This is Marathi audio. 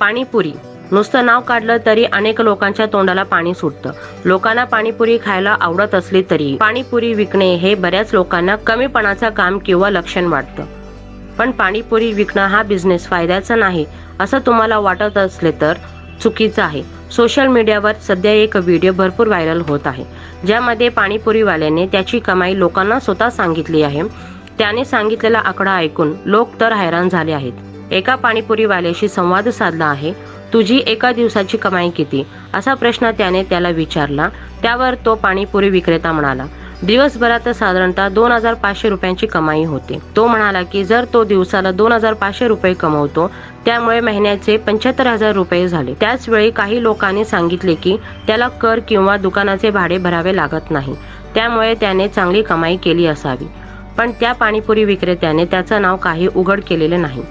पाणीपुरी. नुसतं नाव काढलं तरी अनेक लोकांच्या तोंडाला पाणी सुटतं. लोकांना पाणीपुरी खायला आवडत असली तरी पाणीपुरी विकणे हे बऱ्याच लोकांना कमीपणाचं काम किंवा लक्षण वाटतं. पण पाणीपुरी विकणं हा बिझनेस फायद्याचा नाही असं तुम्हाला वाटत असले तर चुकीचं आहे. सोशल मीडियावर सध्या एक व्हिडिओ भरपूर व्हायरल होत आहे. ज्यामध्ये पाणीपुरीवाल्याने त्याची कमाई लोकांना स्वतः सांगितली आहे. त्याने सांगितलेला आकडा ऐकून लोक तर हैराण झाले आहेत. एका पाणीपुरीवाल्याशी संवाद साधला आहे तुझी एका दिवसाची कमाई किती? असा प्रश्न त्याने त्याला विचारला. त्यावर तो पाणीपुरी विक्रेता म्हणाला दिवसभरात साधारणतः दोन हजार पाचशे रुपयांची कमाई होते. तो म्हणाला की जर तो दिवसाला दोन हजार पाचशे रुपये कमवतो त्यामुळे महिन्याचे पंच्याहत्तर हजार रुपये झाले. त्याच वेळी काही लोकांनी सांगितले की त्याला कर किंवा दुकानाचे भाडे भरावे लागत नाही. त्यामुळे त्याने चांगली कमाई केली असावी. पण त्या पाणीपुरी विक्रेत्याने त्याचं नाव काही उघड केलेले नाही.